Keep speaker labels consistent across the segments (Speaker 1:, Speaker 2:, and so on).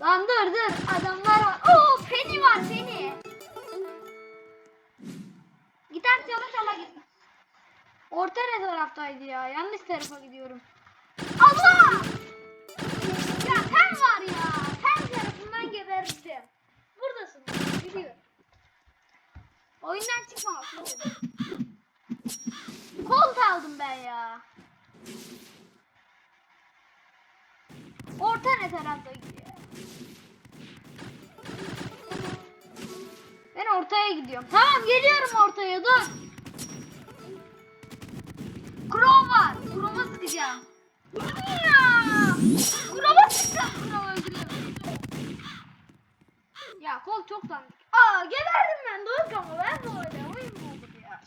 Speaker 1: Lan dur dur adamlar var. Oo Penny var Penny. Gitar çala çala git. Orta ne taraftaydı ya? Yanlış tarafa gidiyorum. Allah! Ya sen var ya. Sen tarafından geberdim. Buradasın. Biliyorum. Oyundan çıkma. Kolt aldım ben ya. Ne tarafta gidiyor? Ben ortaya gidiyorum. Tamam geliyorum ortaya dur. Krom var. Krom'a sıkacağım. Krom'a sıkacağım. Krom'a öldürüyorum. Ya kol çok dandik. Aa geberdim ben. Doğru ama ben de öyle. Oyun olur ya?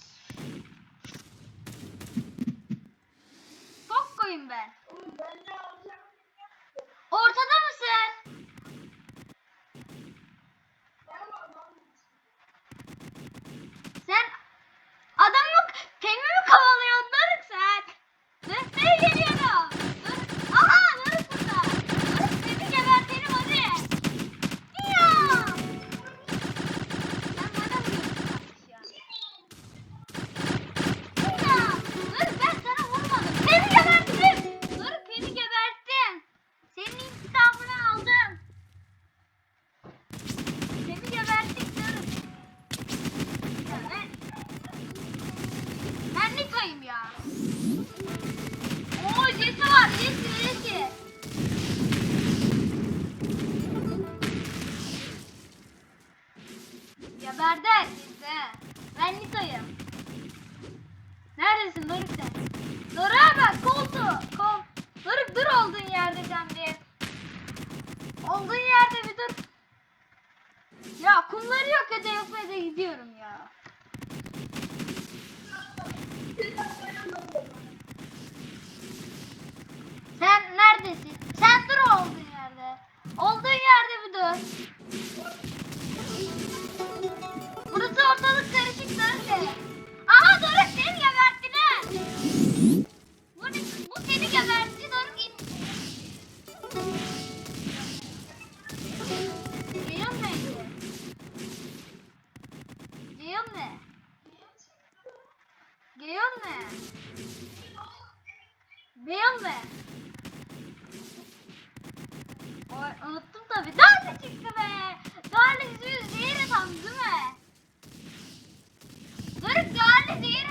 Speaker 1: Geberder Jesse. Ben Nita'yım. Neredesin Doruk sen? Doruk'a bak koltuğu. Kol. Doruk dur olduğun yerde sen bir. Olduğun yerde bir dur. Ya kumları yok yok ede gidiyorum ya. Sen neredesin? Sen dur olduğun yerde. Olduğun yerde bir dur. Ortalık karışık Doruk. Aha Doruk seni geberttiler. Bu, bu seni gebertti Doruk. in. Ece? Geliyor mu? Geliyor mu? Geliyor mu? Oy, unuttum tabii. Darlı çıktı be. Darlı yüzü atandı değil mi? Doruk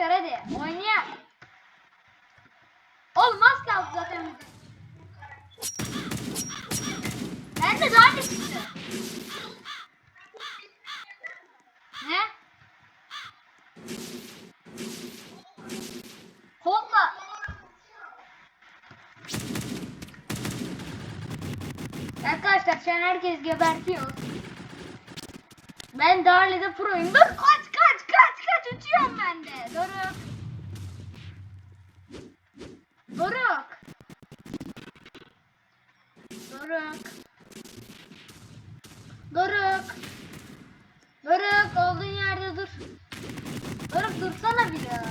Speaker 1: ver hadi. Oynayalım. Oğlum az kaldı zaten. Ben de daha çıktı? Ne? Kolla. Arkadaşlar an herkes gebertiyor. Ben Darle'de proyum. Dur kaç uçuyorum ben de. Doruk. Doruk. Doruk. Doruk. Doruk olduğun yerde dur. Doruk dursana bir ya.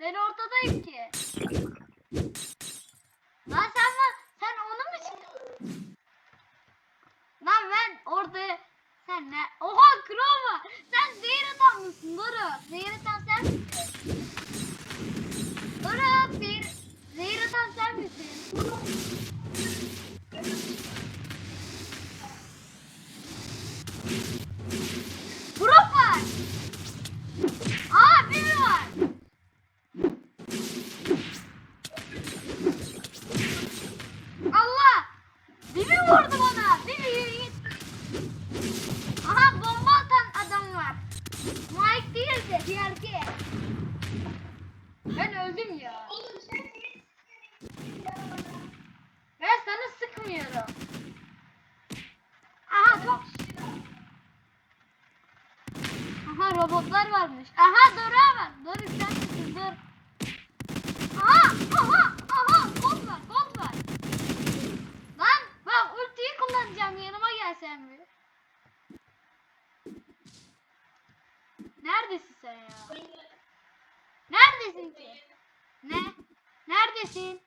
Speaker 1: Ben ortadayım ki. Lan sen var. Sen onu mu çıktın? Lan ben orada sen ne? Oha Kroma. Sen zehir atan mısın Doru? Zehir atan sen misin? Doru zehir, zehir atan sen misin? Profile. Robotlar varmış. Aha Dora var. Dora sen misin? Dur. Aha aha aha kod var kod var. Lan bak ultiyi kullanacağım yanıma gelsen bir. Neredesin sen ya? Neredesin ki? Ne? Neredesin?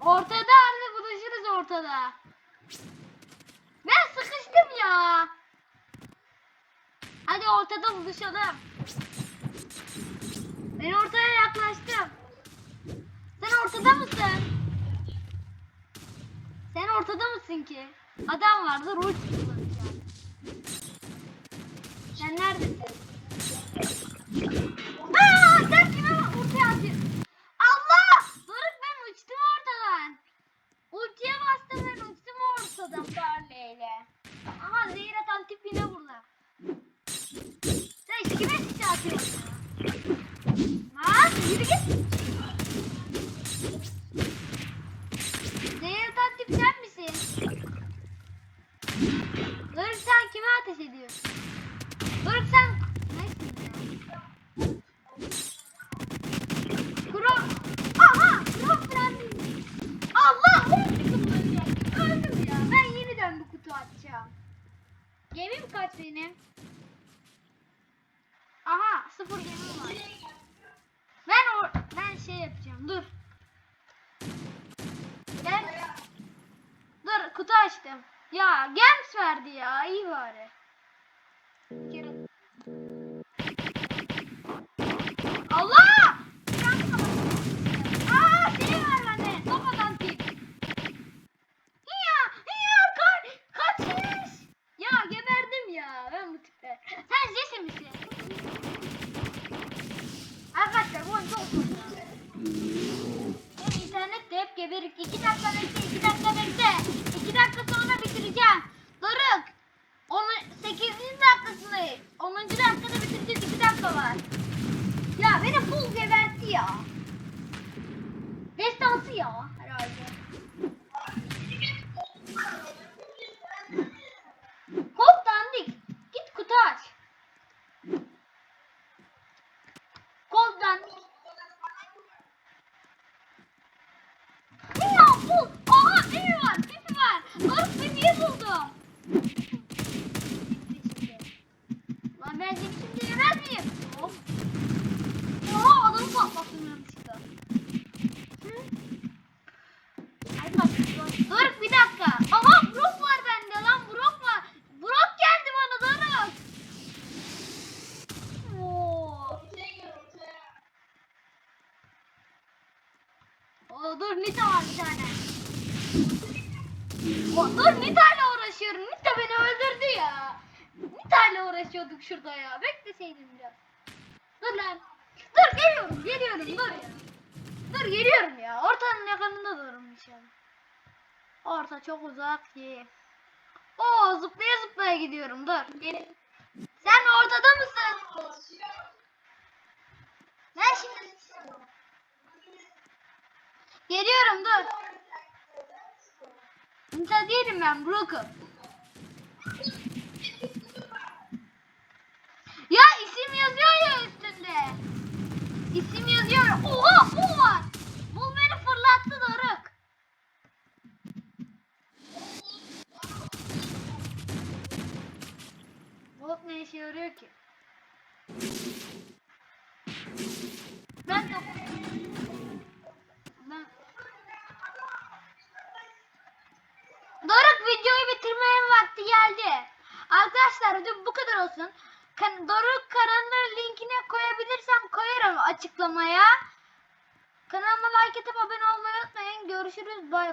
Speaker 1: Ortada anne buluşuruz ortada. Ben sıkıştım ya. Hadi ortada buluşalım. Ben ortaya yaklaştım. Sen ortada mısın? Sen ortada mısın ki? Adam vardı rol kullanacağım. Sen neredesin? Aa, sen kime ulti atıyorsun? Allah! Doruk ben uçtum ortadan. Ultiye bastım ben uçtum ortadan Barley'le. Aha zehir atan tip yine burada. Sen işte kime sıçra atıyorsun ya? Lan yürü git. Zehir atan tip sen misin? Doruk sen kime ateş ediyorsun? Doruk sen... Nesin ya? Kuro... Aha! Kuro falan değil. Allah! Ulti kullanacak. Öldüm ya. Ben açacağım. Gemim kaç benim? Aha! Sıfır gemim var. Ben o... Ben şey yapacağım. Dur. Gel. Dur kutu açtım. Ya gems verdi ya. iyi bari. Bir kere- Allah! Aa şey var bende. Top atan tip. Ya ya kaç kaçmış. Ya geberdim ya ben bu tipler. Sen Jesse misin? Arkadaşlar bu oyun çok zor. Benim hep geberik. 2 dakika bekle, 2 dakika bekle. 2 dakika sonra bitireceğim. Doruk. Onu 8. dakikasındayız. 10. dakikada bitireceğiz. 2 dakika var. Ya beni full gebertti ya. Destansı ya herhalde. Hop dandik. Git kutu aç. Kol dandik. Ya bul. Aha biri var. Pipi var. Doruk pipiyi buldum. Lan ben seni şimdi yemez miyim? Hop. Oha adamı patlattım yanlışlıkla. Hı? Ay patlattım. Doruk bir dakika. Aha Brock var bende lan Brock var. Brock geldi bana Doruk. Oo. Oo, dur Nita var bir tane. O, dur Nita ile uğraşıyorum. Nita beni öldürdü ya. Nita ile uğraşıyorduk şurada ya. Bekleseydin biraz. Dur lan. Dur geliyorum geliyorum dur ya. Dur geliyorum ya. Ortanın yakınında durum inşallah. Orta çok uzak değil. Oo zıplaya zıplaya gidiyorum dur. Gel. Sen ortada mısın? Ben şimdi Geliyorum dur. Nita değilim ben Brook'um. Ya isim yazıyor ya üstünde. İsim yazıyor. Oha bu var. Bu beni fırlattı Doruk. Bu ne işe yarıyor ki? Ben de ben... Doruk videoyu bitirmenin vakti geldi. Arkadaşlar video bu kadar olsun. Kan Doruk kanalının linkini koyabilirsem koyarım açıklamaya. Kanalıma like atıp abone olmayı unutmayın. Görüşürüz. Bay bay.